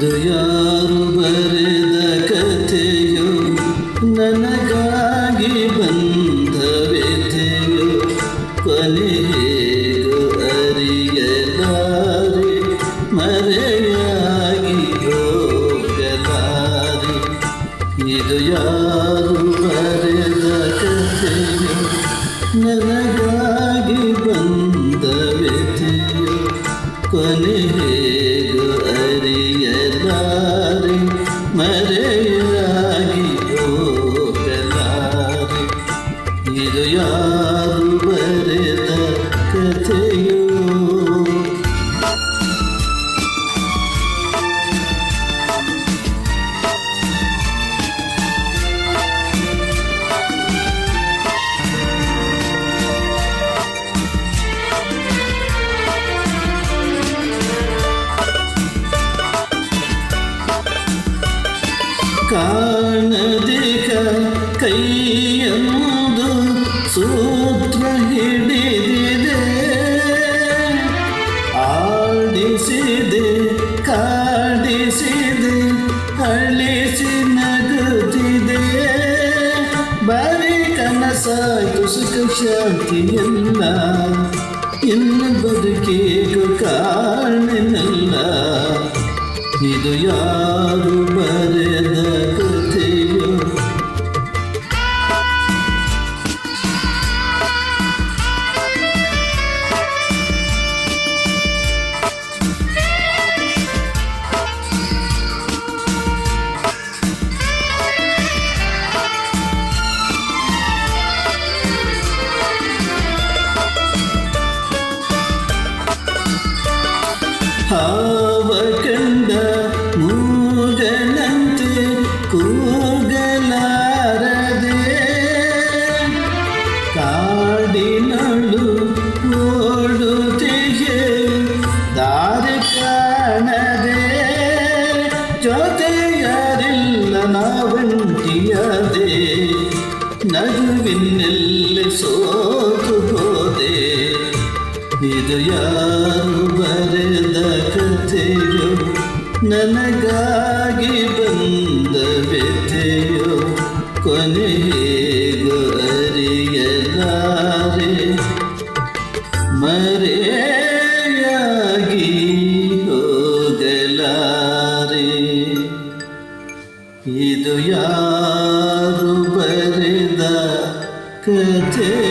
दयारु बरे ಮರೆಯಾಗಿ ಹೋಗಲಾರೆ ಇದು ಯಾರು ಬರೆದ ಕಥೆಯೋ ನನಗಾಗಿ ಬಂದ ವ್ಯಥೆಯೋ ಕೊನೆ ಹೇಗೋ ಅರಿಯಲಾರೆ ಮರೆಯಾಗಿ ಕಾಣದಿಕ ಕೈಯೊಂದು ಸೂತ್ರ ಹಿಡಿದಿದೆ. ಆಡಿಸಿದೆ, ಕಾಡಿಸಿದೆ, ಅಳಿಸಿ ನಗುತ್ತಿದೆ. ಬರೀ ಕನಸಾಯ್ತು ಸುಖ ಶಾಂತಿಯಲ್ಲ ಇನ್ನು ಬದುಕಿಗೂ ಕಾಣನಲ್ಲ ಇದು ಯಾರು ನಾವಂಟಿಯದೆ ನಗುವಿನಲ್ಲಿ ಸೋತು ಹೋದೆ ಇದು ಯಾರು ಬರೆದ ಕಥೆಯೋ ನನಗಾಗಿ ಯಾರು ಬರೆದ ಕಥೆ